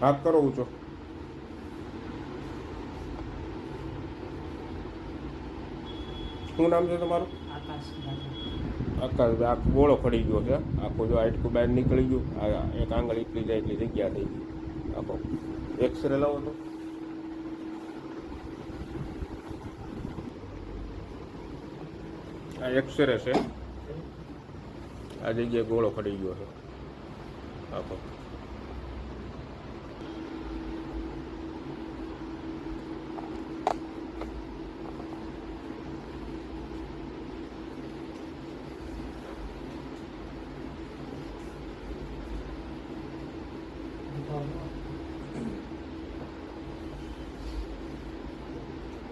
હાથ કરો ઊંચો. શું નામ છે તમારું? આકાશ આખો ગોળો ખડી ગયો છે. આખો જો આટકું બહાર નીકળી ગયું. આ એક આંગળી એટલી જાય એટલી જગ્યા થઈ ગઈ. આખો. એક્સરે લાવો તો. આ એક્સરે છે. આ જગ્યાએ ગોળો ખડી ગયો છે. આખો.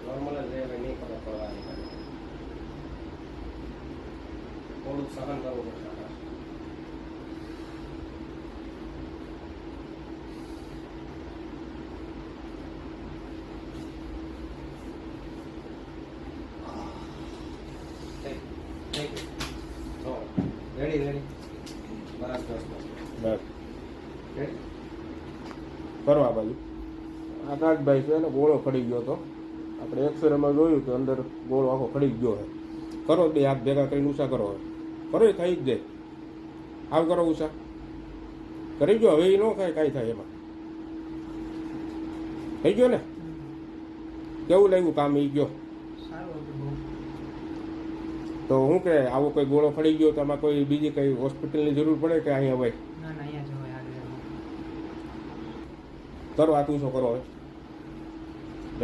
નોર્મલ જ રહે નહીં ખબર પડવાની ખાલી. થોડુંક સહન કરવું પડશે આકાશ. થઈ, થઈ ગયું. જો, રેડી રેડી બસ બસ બસ બસ રેડી કરો આ બાજુ. આકાશભાઈ છે એને ગોળો ખડી ગયો હતો. આપણે એક્સરેમાં જોયું કે અંદર ગોળો આખો ખડી ગયો હોય કરો બે હાથ ભેગા કરીને ઉષા કરો કરો એ થઈ જ જાય. આવ કરો ઉષા. કરી ગયો. હવે એ ન થાય, કાંઈ થાય એમાં. થઈ ગયો ને? કેવું લાગ્યું કામ એ ગયો? તો હું કે, આવો કોઈ ગોળો ફળી ગયો તો આમાં કોઈ બીજી કઈ હોસ્પિટલની જરૂર પડે કે અહીંયા હોય ના ના અહીંયા જવાય આગળ કરો આ તું શું કરો હવે?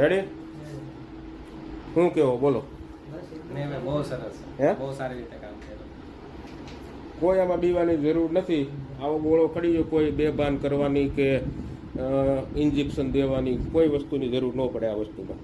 રેડી શું કેવો? બોલો. બહુ સરસ. બહુ સારી રીતે કામ કર્યું. કોઈ આમાં બીવાની જરૂર નથી. આવો ગોળો ખડી ગયો કોઈ બેભાન કરવાની કે ઇન્જેક્શન દેવાની કોઈ વસ્તુની જરૂર ન પડે આ વસ્તુમાં.